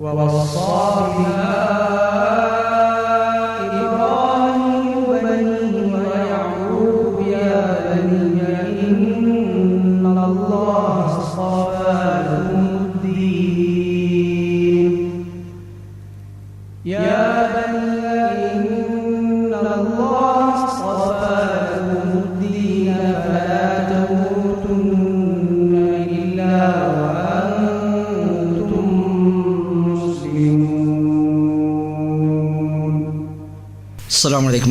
ووصى بها إبراهيم بنيه يا بني إن الله اصطفى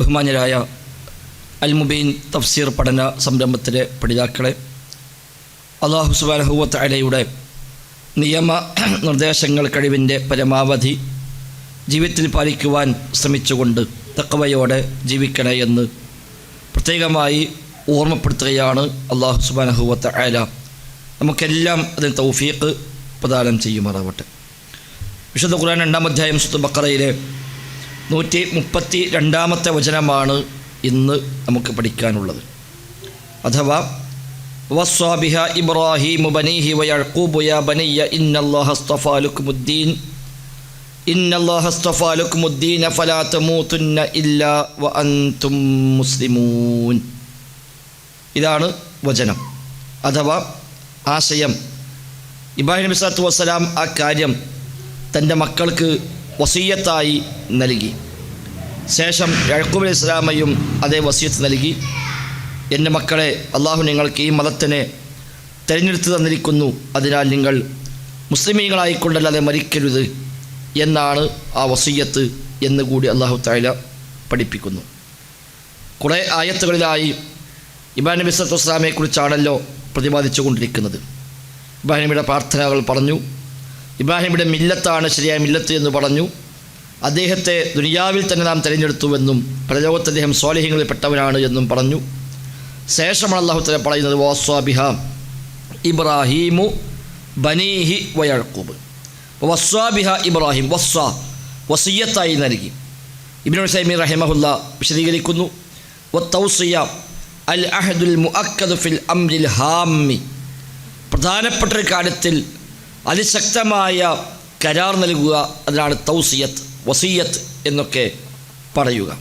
ബഹുമാന്യരായ അൽ മുബീൻ തഫ്സീർ പഠന സംരംഭത്തിലെ പഠിതാക്കളെ അള്ളാഹു സുബാനഹുവത്ത് അലയുടെ നിയമ നിർദ്ദേശങ്ങൾ കഴിവിന്റെ പരമാവധി ജീവിതത്തിൽ പാലിക്കുവാൻ ശ്രമിച്ചുകൊണ്ട് തക്കവയോടെ ജീവിക്കണേ എന്ന് പ്രത്യേകമായി ഓർമ്മപ്പെടുത്തുകയാണ് അള്ളാഹു സുബാനഹുവത്ത് അല നമുക്കെല്ലാം അതിന് തൗഫീഖ് പ്രദാനം ചെയ്യുമാറാവട്ടെ. വിശുദ്ധ ഖുർആൻ രണ്ടാം അധ്യായം സുത്ത് ബക്കറയിലെ നൂറ്റി മുപ്പത്തി രണ്ടാമത്തെ വചനമാണ് ഇന്ന് നമുക്ക് പഠിക്കാനുള്ളത്. അഥവാ വസ്വാബിഹ ഇബ്രാഹിം ബനീഹി വയഴക്കൂബ് യാ ബനിയ ഇന്നല്ലാഹസ്തഫാലുക്കുമുദ്ദീൻ ഫലാ തമൂതുന്ന ഇല്ലാ വ അൻതും മുസ്ലിമൂൻ. ഇതാണ് വചനം. അഥവാ ആശയം. ഇബ്രാഹിം നബി സ്വലാത്തു വസ്സലാം ആ കാര്യം തന്റെ മക്കൾക്ക് വസീയത്തായി നൽകി. ശേഷം യഴക്കൂബ് ഇസ്ലാമയും അതേ വസീയത്ത് നൽകി. എന്റെ മക്കളെ അള്ളാഹു നിങ്ങൾക്ക് ഈ മതത്തിനെ തിരഞ്ഞെടുത്ത് തന്നിരിക്കുന്നു. അതിനാൽ നിങ്ങൾ മുസ്ലിമീങ്ങളായിക്കൊണ്ടല്ലാതെ മരിക്കരുത് എന്നാണ് ആ വസീയത്ത് എന്ന് കൂടി അള്ളാഹു താല പഠിപ്പിക്കുന്നു. കുറേ ആയത്തുകളിലായി ഇബാൻ നബി സത്തു വസ്ലാമയെക്കുറിച്ചാണല്ലോ പ്രതിപാദിച്ചു കൊണ്ടിരിക്കുന്നത് ഇബാൻ നബിയുടെ പ്രാർത്ഥനകൾ പറഞ്ഞു. ഇബ്രാഹിം നബിയുടെ മില്ലത്താണ് ശരിയായ മില്ലത്ത് എന്ന് പറഞ്ഞു. അദ്ദേഹത്തെ ദുനിയാവിൽ തന്നെ നാം തിരഞ്ഞെടുത്തുവെന്നും പ്രലോകത്ത് അദ്ദേഹം സ്വാലിഹ്യങ്ങളിൽ പെട്ടവനാണ് എന്നും പറഞ്ഞു. ശേഷമാണ് അള്ളാഹു തന്നെ പറയുന്നത് വസ്വാബിഹ ഇബ്രാഹീമു ബനീഹി വയഴക്കൂബ് വസ്വാബിഹ ഇബ്രാഹിം വസ്വ വസീയത്തായി നൽകി. ഇബിൻ സൈമി റഹിമഹുല്ല വിശദീകരിക്കുന്നു വത്തൗസിയ അൽ അഹദുൽ മുഅക്കദ് ഫിൽ അംരിൽ ഹാമി പ്രധാനപ്പെട്ട ഒരു കാര്യത്തിൽ അതിശക്തമായ കരാർ നൽകുക അതിനാണ് തൗസിയത്ത് വസീയത്ത് എന്നൊക്കെ പറയുക.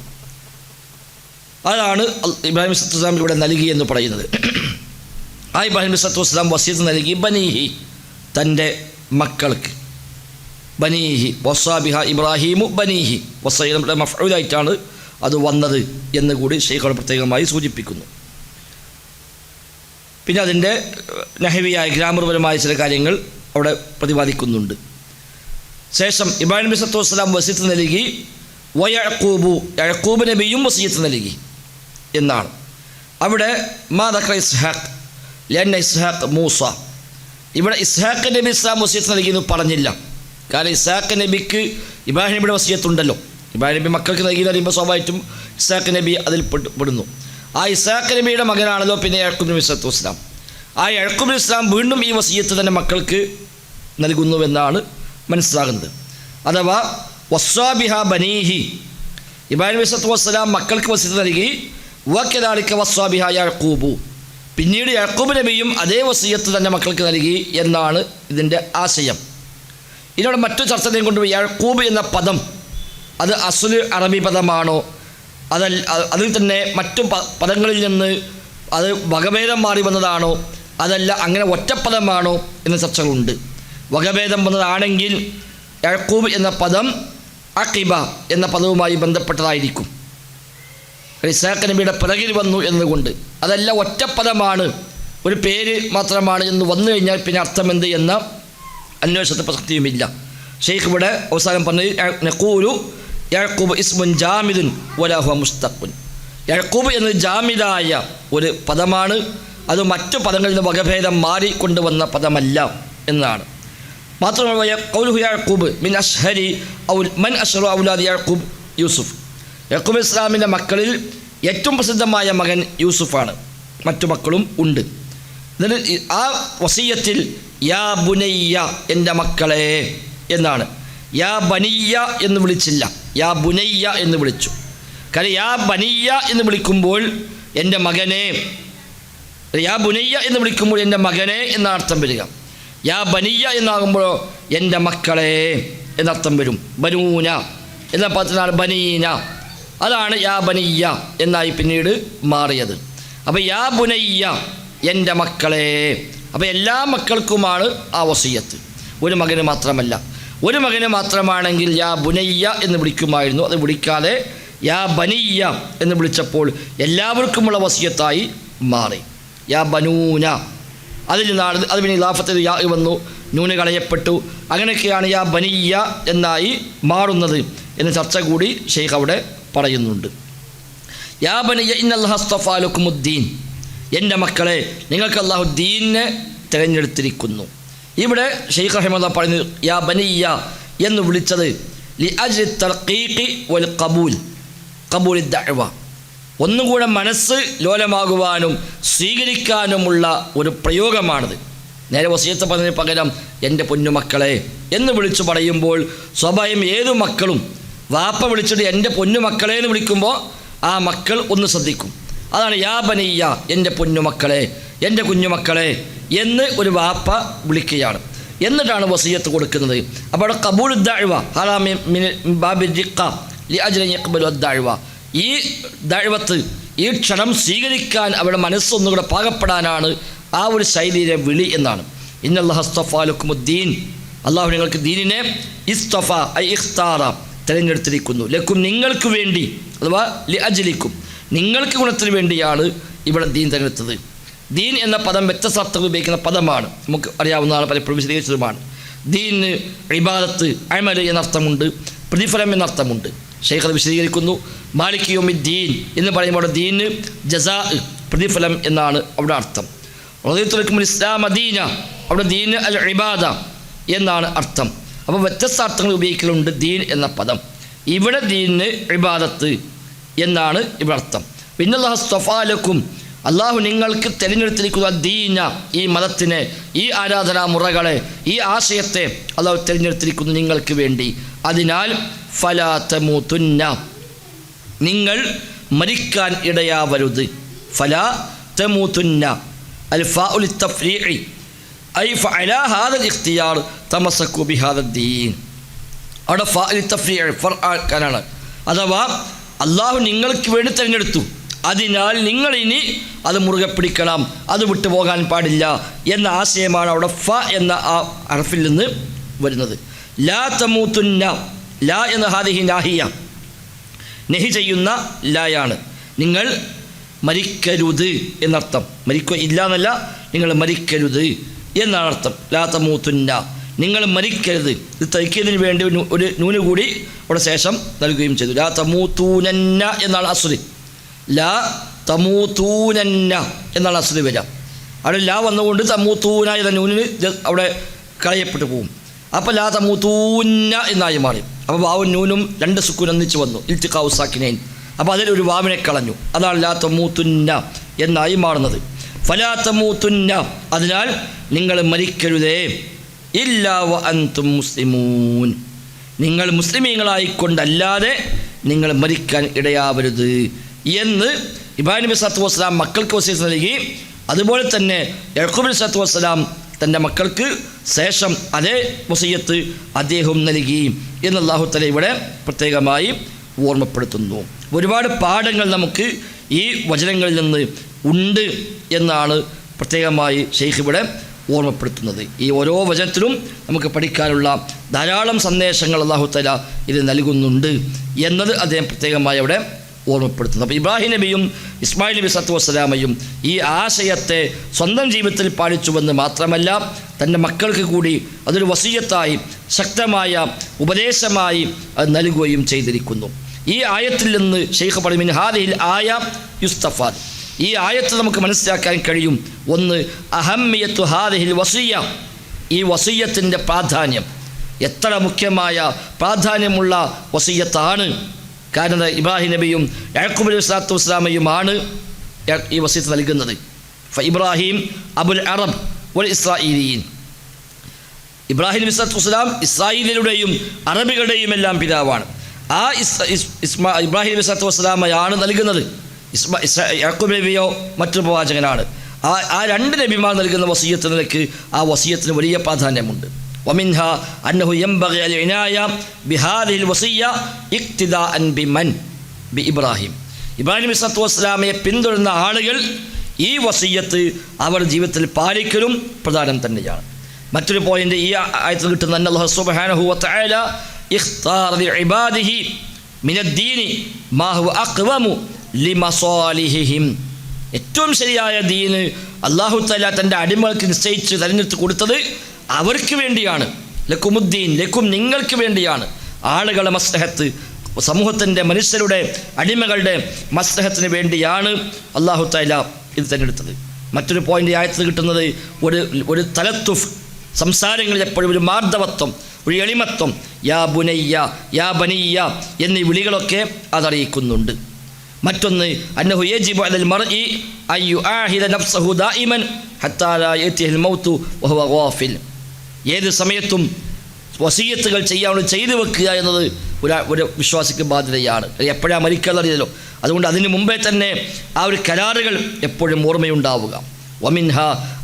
അതാണ് ഇബ്രാഹിം സത്തു വസ്ലാം ഇവിടെ നൽകി എന്ന് പറയുന്നത്. ആ ഇബ്രാഹിം സത്തു വസ്ലാം വസീയത്ത് നൽകി ബനീഹി തന്റെ മക്കൾക്ക്. ബനീഹി വസാബിഹ ഇബ്രാഹിമു ബനീഹി. വസയുടെ മഫൂലായിട്ടാണ് അത് വന്നത് എന്ന് കൂടി ഷെയ്ഖുകൾ പ്രത്യേകമായി സൂചിപ്പിക്കുന്നു. പിന്നെ അതിന്റെ നഹവിയായ ഗ്രാമർപരമായ ചില കാര്യങ്ങൾ അവിടെ പ്രതിപാദിക്കുന്നുണ്ട്. ശേഷം ഇബ്രാഹിം നബി സത്തു വസ്സലാം വസീത്ത് നൽകി. വയഴക്കൂബു യഴക്കൂബ് നബിയും വസീത്ത് നൽകി എന്നാണ്. അവിടെ മാതക്ര ഇസ്ഹാഖ് ലന്ന ഇസ്ഹാഖ് മൂസ. ഇവിടെ ഇസ്ഹാഖ് നബി ഇസ്ലാം വസീത്ത് നൽകി എന്ന് പറഞ്ഞില്ല. കാരണം ഇസ്ഹാഖ് നബിക്ക് ഇബ്രാഹിം നബിയുടെ വസീയത്തുണ്ടല്ലോ ഇബ്രാഹിം നബി മക്കൾക്ക് നൽകി പറയുമ്പോൾ സ്വാഭാവികമായിട്ടും ഇസ്ഹാഖ് നബി അതിൽ പെടുന്നു. ആ ഇസ്ഹാഖ് നബിയുടെ മകനാണല്ലോ പിന്നെ യഴക്കൂബ് നബി സത്തു വസ്ലാം ആ യഴക്കൂബ് ഇസ്ലാം വീണ്ടും ഈ വസീയത്ത് തന്നെ മക്കൾക്ക് നൽകുന്നുവെന്നാണ് മനസ്സിലാകുന്നത്. അഥവാ വസ്വാബിഹ ബനീഹി. ഇബ്രാഹിം നബി വസ്സലാം മക്കൾക്ക് വസീത്ത് നൽകി വക്കലാളിക്ക വസ്വാബിഹ യാക്കൂബു പിന്നീട് യാക്കൂബ് നബിയും അതേ വസീയത്ത് തന്നെ മക്കൾക്ക് നൽകി എന്നാണ് ഇതിന്റെ ആശയം. ഇതിനോട് മറ്റു ചർച്ചയും കൊണ്ട് യാക്കൂബ് എന്ന പദം അത് അസുൽ അറബി പദമാണോ അതൽ അതിൽ തന്നെ മറ്റു പദങ്ങളിൽ നിന്ന് അത് വകഭേദം മാറി വന്നതാണോ അതല്ല അങ്ങനെ ഒറ്റപ്പദമാണോ എന്ന ചർച്ചകളുണ്ട്. വകഭേദം വന്നതാണെങ്കിൽ യഴക്കൂബ് എന്ന പദം അക്കിബ എന്ന പദവുമായി ബന്ധപ്പെട്ടതായിരിക്കും. ഇസാഖ് നബിയുടെ പിറകിൽ വന്നു എന്നതുകൊണ്ട്. അതല്ല ഒറ്റപ്പദമാണ്. ഒരു പേര് മാത്രമാണ് എന്ന് വന്നു കഴിഞ്ഞാൽ പിന്നെ അർത്ഥമെന്ത് എന്ന അന്വേഷണത്തെ പ്രസക്തിയുമില്ല. ഷെയ്ഖ് ഇവിടെ അവസാനം പറഞ്ഞത് നക്കൂലു യഴക്കൂബ് ഇസ്മുൻ ജാമിദുൻ വലാഹുവ മുസ്തഖുൻ. യഴക്കൂബ് എന്നത് ജാമിദായ ഒരു പദമാണ്. അത് മറ്റു പദങ്ങളിൽ നിന്ന് വകഭേദം മാറിക്കൊണ്ടുവന്ന പദമല്ല എന്നതാണ് മാത്രമല്ല കൗലുഹു മിൻ അഷ്ഹരി ഔൽ മൻ അഷറു ഔലാദ് യാക്കൂബ് യൂസുഫ്. യാക്കൂബ് ഇസ്ലാമിന്റെ മക്കളിൽ ഏറ്റവും പ്രസിദ്ധമായ മകൻ യൂസുഫാണ്. മറ്റു മക്കളും ഉണ്ട്. ആ വസീയത്തിൽ യാ ബുനയ്യ എന്റെ മക്കളെ എന്നാണ്. യാ ബനിയ്യ എന്ന് വിളിച്ചില്ല. യാ ബുനയ്യ എന്ന് വിളിച്ചു. കാരണം യാ ബനിയ്യ എന്ന് വിളിക്കുമ്പോൾ എന്റെ മകനെ യാ ബുനയ്യ എന്ന് വിളിക്കുമ്പോൾ എന്റെ മകനെ എന്ന അർത്ഥം വരിക. യാ ബനിയ എന്നാകുമ്പോഴോ എന്റെ മക്കളെ എന്നർത്ഥം വരും. ബനൂന എന്ന പദത്തിനാണ് ബനീന. അതാണ് യാ ബനിയ എന്നായി പിന്നീട് മാറിയത്. അപ്പോൾ യാ ബുനയ്യ എന്റെ മക്കളെ. അപ്പോൾ എല്ലാ മക്കൾക്കുമാണ് ആ വസീയത്ത്. ഒരു മകന് മാത്രമല്ല. ഒരു മകന് മാത്രമാണെങ്കിൽ യാ ബുനയ്യ എന്ന് വിളിക്കുമായിരുന്നു. അത് വിളിക്കാതെ യാ ബനിയ എന്ന് വിളിച്ചപ്പോൾ എല്ലാവർക്കുമുള്ള വസീയത്തായി മാറി. യാ ബനൂന അതിൽ നിന്നാണ് അത് പിന്നെ ഇലാഫത്തിൽ യാ വന്നു നൂന് കളയപ്പെട്ടു. അങ്ങനെയൊക്കെയാണ് യാ ബനിയ എന്നായി മാറുന്നത് എന്ന ചർച്ച കൂടി ഷെയ്ഖ് അവിടെ പറയുന്നുണ്ട്. യാ ബനിയ ഇന്നല്ലാഹസ്തഫാലുക്കുമുദ്ദീൻ എന്റെ മക്കളെ നിങ്ങൾക്ക് അള്ളാഹു ദീനിനെ തിരഞ്ഞെടുത്തിരിക്കുന്നു. ഇവിടെ ഷെയ്ഖ് റഹിമദ പറയുന്നു യാ ബനിയ എന്ന് വിളിച്ചത് ലി അജ് തർക്കീഖി വൽ കബൂൽ കബൂൽ ദഅവ. ഒന്നുകൂടെ മനസ്സ് ലോലമാകുവാനും സ്വീകരിക്കാനുമുള്ള ഒരു പ്രയോഗമാണിത്. നേരെ വസീത്ത് പറഞ്ഞതിന് പകരം എന്റെ പൊന്നുമക്കളെ എന്ന് വിളിച്ചു പറയുമ്പോൾ സ്വഭയം ഏതു മക്കളും വാപ്പ വിളിച്ചിട്ട് എന്റെ പൊന്നുമക്കളെ എന്ന് വിളിക്കുമ്പോൾ ആ മക്കൾ ഒന്ന് ശ്രദ്ധിക്കും. അതാണ് യാ എന്റെ പൊന്നുമക്കളെ എന്റെ കുഞ്ഞുമക്കളെ എന്ന് ഒരു വാപ്പ വിളിക്കുകയാണ്. എന്നിട്ടാണ് വസീയത്ത് കൊടുക്കുന്നത്. അപ്പോൾ കബൂൽ ദാഴ്വ ഹാലാമി ബാബി ജിക്ക ലി അജ്ലി അക്ബൽ അദ്ദഅ്വ ഈ ദഴവത്ത് ഈ ക്ഷണം സ്വീകരിക്കാൻ അവരുടെ മനസ്സൊന്നുകൂടെ പാകപ്പെടാനാണ് ആ ഒരു ശൈലിയിലെ വിളി എന്നാണ്. ഇന്നല്ലാഹസ്തഫാലുക്കുമുദ്ദീൻ അള്ളാഹു നിങ്ങൾക്ക് ദീനിനെ ഇസ്തഫ ഐ ഇഖ്താറ തിരഞ്ഞെടുത്തിരിക്കുന്നു. ലക്കും നിങ്ങൾക്ക് വേണ്ടി അഥവാ ലി അജലിക്കും നിങ്ങൾക്ക് ഗുണത്തിന് വേണ്ടിയാണ് ഇവിടെ ദീൻ തിരഞ്ഞെടുത്തത്. ദീൻ എന്ന പദം വ്യത്യസ്ത അർത്ഥങ്ങൾ ഉപയോഗിക്കുന്ന പദമാണ്. നമുക്ക് അറിയാവുന്നതാണ് പലപ്പോഴും വിശദീകരിച്ചതുമാണ്. ദീന് ഇബാദത്ത് അമൽ എന്നർത്ഥമുണ്ട് പ്രതിഫലം എന്നർത്ഥമുണ്ട്. ഷെയ്ഖ് അത് വിശദീകരിക്കുന്നു. മാലിക് യോമിദ്ദീൻ എന്ന് പറയുമ്പോൾ ദീന് ജസാ പ്രതിഫലം എന്നാണ് അവിടെ അർത്ഥം. റദിത്തുലക്കും ഇസ്ലാം അദീന അവിടെ ദീൻ അൽ ഇബാദ എന്നാണ് അർത്ഥം. അപ്പോൾ വ്യത്യസ്ത അർത്ഥങ്ങൾ ഉപയോഗിക്കലുണ്ട് ദീൻ എന്ന പദം. ഇവിടെ ദീന് ഇബാദത്ത് എന്നാണ് ഇവിടെ അർത്ഥം. പിന്നെ അള്ളാഹു സ്തഫാലക്കും അള്ളാഹു നിങ്ങൾക്ക് തിരഞ്ഞെടുത്തിരിക്കുന്ന ദീന ഈ മതത്തിനെ ഈ ആരാധനാ മുറകളെ ഈ ആശയത്തെ അള്ളാഹു തിരഞ്ഞെടുത്തിരിക്കുന്നു നിങ്ങൾക്ക് വേണ്ടി. അതിനാൽ ഫലാത്തമുത്തുന്ന നിങ്ങൾ മരിക്കാൻ ഇടയാവരുത്. ഫലാ തമൂത്തുന്ന തഫ്രീഇ ഐ ഹാദൽ ഇഖ്തിയാർ ഫാഉൽ തഫ്രീഇ അഥവാ അള്ളാഹു നിങ്ങൾക്ക് വേണ്ടി തിരഞ്ഞെടുത്തു. അതിനാൽ നിങ്ങൾ ഇനി അത് മുറുകെ പിടിക്കണം. അത് വിട്ടുപോകാൻ പാടില്ല എന്ന ആശയമാണ് അവിടെ ഫ എന്ന ആ അറഫിൽ നിന്ന് വരുന്നത്. ലാ തമൂത്തുന്ന ലാ എന്ന ഹാദിഹി നാഹിയ നെഹി ചെയ്യുന്ന ലായാണ്. നിങ്ങൾ മരിക്കരുത് എന്നർത്ഥം. മരിക്കുക ഇല്ല എന്നല്ല നിങ്ങൾ മരിക്കരുത് എന്നാണ് അർത്ഥം ലാ തമൂത്തുന്ന. നിങ്ങൾ മരിക്കരുത്. ഇത് തയ്ക്കിയതിന് വേണ്ടി ഒരു നൂന് കൂടി അവിടെ ശേഷം നൽകുകയും ചെയ്തു. ലാ തമൂത്തൂനന്ന എന്നാണ് അസുരി. ലാ തമൂത്തൂനന്ന എന്നാണ് അസ്തി വരിക. അവിടെ ലാ വന്നുകൊണ്ട് തമൂത്തൂന എന്ന നൂനിന് അവിടെ കളയപ്പെട്ടു പോകും അപ്പോൾ ലാ തമൂത്തൂന്ന എന്നായി മാറി. അപ്പോൾ വാവും നൂനും രണ്ട് സുക്കൂൻ ഒന്നിച്ച് വന്നു ഇൽത്തി സാക്കിനൈൻ അപ്പോൾ അതിൽ ഒരു വാവിനെ കളഞ്ഞു. അതാണ് ലാ തമൂത്തുന്ന എന്നായി മാറുന്നത്. ഫലാ തമൂത്തുന്ന അതിനാൽ നിങ്ങൾ മരിക്കരുതേ. ഇല്ലാ വ അൻതും മുസ്ലിമൂൻ. നിങ്ങൾ മുസ്ലിമീങ്ങളായിക്കൊണ്ടല്ലാതെ നിങ്ങൾ മരിക്കാൻ ഇടയാവരുത്. എന്ന് ഇബ്രാഹിം നബി സത്തു വസ്സലാം മക്കൾക്ക് വസീസ് നൽകി. അതുപോലെ തന്നെ യഹൂബ് സത്തു വസ്സലാം തന്റെ മക്കൾക്ക് ശേഷം അതേ വസീയത്ത് അദ്ദേഹം നൽകി എന്ന് അള്ളാഹു തല ഇവിടെ പ്രത്യേകമായി ഓർമ്മപ്പെടുത്തുന്നു. ഒരുപാട് പാഠങ്ങൾ നമുക്ക് ഈ വചനങ്ങളിൽ നിന്ന് ഉണ്ട് എന്നാണ് പ്രത്യേകമായി ഷെയ്ഖ് ഇവിടെ ഓർമ്മപ്പെടുത്തുന്നത്. ഈ ഓരോ വചനത്തിലും നമുക്ക് പഠിക്കാനുള്ള ധാരാളം സന്ദേശങ്ങൾ അള്ളാഹു തല ഇത് നൽകുന്നുണ്ട് എന്നത് അദ്ദേഹം പ്രത്യേകമായി അവിടെ ഓർമ്മപ്പെടുത്തുന്നു. അപ്പോൾ ഇബ്രാഹിം നബിയും ഇസ്മായിൽ നബി സത്തു വസ്സലാമയും ഈ ആശയത്തെ സ്വന്തം ജീവിതത്തിൽ പാലിച്ചുവെന്ന് മാത്രമല്ല തന്റെ മക്കൾക്ക് കൂടി അതൊരു വസീയത്തായി ശക്തമായ ഉപദേശമായി അത് നൽകുകയും ചെയ്തിരിക്കുന്നു. ഈ ആയത്തിൽ നിന്ന് ഷെയ്ഖ് പറയും ഹാദിഹിൽ ആയ യുസ്തഫാദ് ഈ ആയത്ത് നമുക്ക് മനസ്സിലാക്കാൻ കഴിയും. ഒന്ന് അഹമ്മിയത്തു ഹാദിഹിൽ വസീയ. ഈ വസീയത്തിന്റെ പ്രാധാന്യം. എത്ര മുഖ്യമായ പ്രാധാന്യമുള്ള വസീയത്താണ്. കാരണം ഇബ്രാഹിം നബിയും യാക്കൂബ് അലൈഹി സ്വലാത്തു വസ്സലാമയുമാണ് ഈ വസീത്ത് നൽകുന്നത്. ഇബ്രാഹിം അബുൽ അറബ് വൽ ഇസ്രായേലിയൻ ഇബ്രാഹിം നബി സ്വലാത്തു വസ്സലാം ഇസ്രായേലിയുടെയും അറബികളുടെയും എല്ലാം പിതാവാണ്. ആ ഇസ് ഇസ്- ഇസ്മാ ഇബ്രാഹിം നബി സ്വലാത്തു വസ്സലാമയാണ് നൽകുന്നത്. ഇസ്മാ ഇസ്രാ യാക്കൂബ് നബിയോ മറ്റൊരു പ്രവാചകനാണ്. ആ ആ രണ്ട് നബിമാർ നൽകുന്ന വസീയത്ത് നിലയ്ക്ക് ആ വസീയത്തിന് വലിയ പ്രാധാന്യമുണ്ട്. ومنها أنه ينبغي العناية بهذه الوصية اقتداء بمن بإبراهيم ഇബ്രാഹിം നബി സ്വലാത്തു വസ്സലാമയെ പിന്തുടരുന്ന ആളുകൾ ഈ വസീയത്ത് അവർ ജീവിതത്തിൽ പാലിക്കലും പ്രധാനം തന്നെയാണ് മറ്റൊരു പോയിന്റ് ഈ ആയത്തിൽ കിട്ടുന്ന അന്ന അല്ലാഹു സുബ്ഹാനഹു വ തആല ഇഖ്താറ ലിഇബാദിഹി മിനദ്ദീനി മാ ഹുവ അഖ്വമു ലിമസാലിഹിഹിം ഏറ്റവും ശരിയായ ദീന് അള്ളാഹു തആല തൻ്റെ അടിമകൾക്ക് നിശ്ചയിച്ച് തിരഞ്ഞെടുത്ത് കൊടുത്തത് അവർക്ക് വേണ്ടിയാണ്. ലക്കുമുദ്ദീൻ ലക്കും നിങ്ങൾക്ക് വേണ്ടിയാണ്. ആളുകളെ മസ്ലഹത്ത് സമൂഹത്തിന്റെ മനുഷ്യരുടെ അടിമകളുടെ മസ്ലഹത്തിന് വേണ്ടിയാണ് അള്ളാഹു തആല ഇത് തിരഞ്ഞെടുത്തത്. മറ്റൊരു പോയിന്റ് ആയത്ത് കിട്ടുന്നത് ഒരു ഒരു തലത്തുഫ് സംസാരങ്ങളിൽ എപ്പോഴും ഒരു മാർദ്ദവത്വം ഒരു എളിമത്വം യാ ബുനയ്യ യാ ബനിയ്യ എന്നീ വിളികളൊക്കെ അതറിയിക്കുന്നുണ്ട് മറ്റൊന്ന് അന്നഹു യജിബു അലൽ മർഇ യുആഹിദ നഫ്സഹു ദായിമൻ ഹത്താ ലാ യഅതിഹിൽ മൗതു വഹുവ ഗാഫിൽ. ഏത് സമയത്തും വസീയത്തുകൾ ചെയ്യാൻ ചെയ്തു വെക്കുക എന്നത് ഒരു ഒരു വിശ്വാസിക്ക് ബാധ്യതയാണ്. എപ്പോഴാണ് മരിക്കാന്നറിയല്ലോ അതുകൊണ്ട് അതിന് മുമ്പേ തന്നെ ആ ഒരു കരാറുകൾ എപ്പോഴും ഓർമ്മയുണ്ടാവുക. വമിൻഹ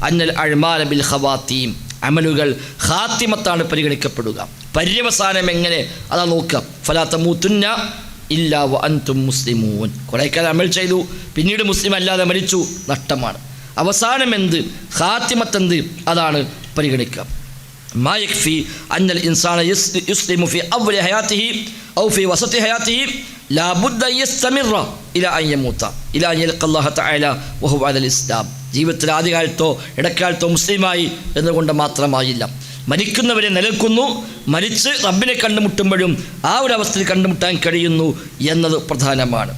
അന്നൽ അഴ്മാല ബിൽ ഹവാത്തീം അമലുകൾ ഹാത്തിമത്താണ് പരിഗണിക്കപ്പെടുക. പര്യവസാനം എങ്ങനെ? അതാ നോക്കുക. ഫലാത്ത മൂത്തുന്ന ഇല്ല വ അൻതും മുസ്ലിമൂൻ. കുറേ കാലം അമൽ ചെയ്തു. പിന്നീട് മുസ്ലിം അല്ലാതെ മരിച്ചു. നഷ്ടമാണ്. അവസാനം എന്ത്? ഹാത്തിമത്തെന്ത് അതാണ് പരിഗണിക്കുക. ما يكفي أن الإنسان يس- يسلم في أول حياته أو في وسط حياته لا بد أن يستمر إلى أن يموت إلى أن يلقى الله تعالى وهو على الإسلام ജീവിതത്തിൽ ആദ്യകാലത്തോ ഇടക്കാലത്തോ മുസ്ലിമായി എന്നുകൊണ്ട് മാത്രമായില്ല മരിക്കുന്നവരെ നിലനിൽക്കുന്നു മരിച്ച് റബ്ബിനെ കണ്ടുമുട്ടുമ്പോഴും ആ ഒരു അവസ്ഥയിൽ കണ്ടുമുട്ടാൻ കഴിയുന്നു എന്നത് പ്രധാനമാണ്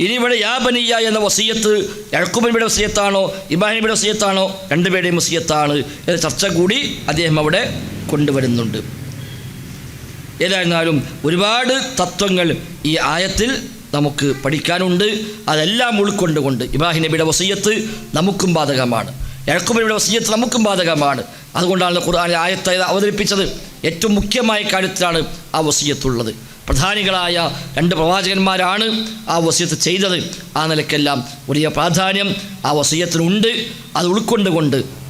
ഇനി ഇവിടെ യാ ബനിയ എന്ന വസീയത്ത് യഴക്കുബനിയുടെ വസീയത്താണോ ഇബ്രാഹിമിയുടെ വസീയത്താണോ രണ്ടുപേരുടെയും വസീയത്താണ് എന്ന ചർച്ച കൂടി അദ്ദേഹം അവിടെ കൊണ്ടുവരുന്നുണ്ട്. ഏതായിരുന്നാലും ഒരുപാട് തത്വങ്ങൾ ഈ ആയത്തിൽ നമുക്ക് പഠിക്കാനുണ്ട്. അതെല്ലാം ഉൾക്കൊണ്ടുകൊണ്ട് ഇബ്രാഹിം നബിയുടെ വസീയത്ത് നമുക്കും ബാധകമാണ്. യഴക്കുബിയുടെ വസീയത്ത് നമുക്കും ബാധകമാണ്. അതുകൊണ്ടാണ് ഖുർആൻ ആയത്തെ അവതരിപ്പിച്ചത്. ഏറ്റവും മുഖ്യമായ കാര്യത്തിലാണ് ആ വസീയത്തുള്ളത്. പ്രധാനികളായ രണ്ട് പ്രവാചകന്മാരാണ് ആ വസീയത്ത് ചെയ്തത്. ആ നിലയ്ക്കെല്ലാം വലിയ പ്രാധാന്യം ആ വസീയത്തിനുണ്ട്. അത് ഉൾക്കൊണ്ടുകൊണ്ട്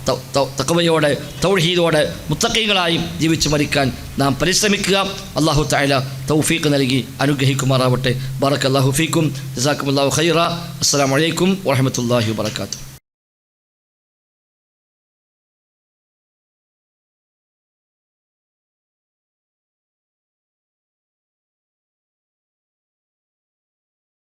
തക്കവയോടെ തൗഹീദോടെ മുത്തക്കൈകളായി ജീവിച്ചു മരിക്കാൻ നാം പരിശ്രമിക്കുക. അള്ളാഹു തായാല തൗഫീഖ് നൽകി അനുഗ്രഹിക്കുമാറാവട്ടെ. ബറക്ക് അള്ളാഹു ഫീക്കും. ജസാക്കും അള്ളാഹു ഖൈറ. അസ്സാം വലൈക്കും വാഹമത്തല്ലാഹി വാത്തു